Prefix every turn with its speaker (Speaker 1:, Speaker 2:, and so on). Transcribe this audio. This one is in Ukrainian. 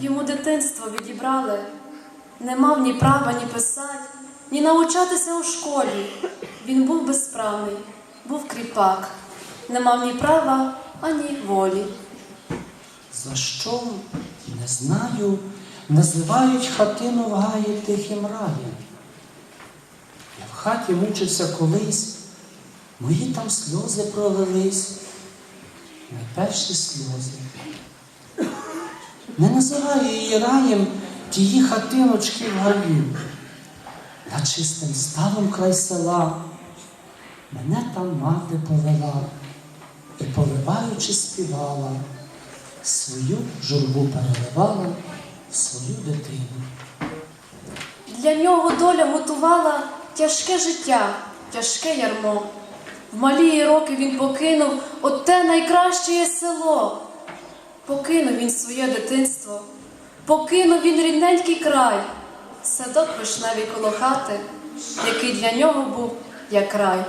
Speaker 1: Йому дитинство відібрали, не мав ні права, ні писати, ні навчатися у школі. Він був безправний, був кріпак, не мав ні права, ані волі.
Speaker 2: За що, не знаю, називають хатину в гаї тихим раєм. Я в хаті мучився колись, мої там сльози пролились, найперші сльози. Не називаю її раєм тії хатиночки в гаю. На чистим ставом край села мене там мати повела і, поливаючи, співала свою журбу переливала в свою дитину.
Speaker 1: Для нього доля готувала тяжке життя, тяжке ярмо. В малі роки він покинув оте найкраще село. Покинув він своє дитинство, покинув він рідненький край, садок вишневий коло хати, який для нього був як рай.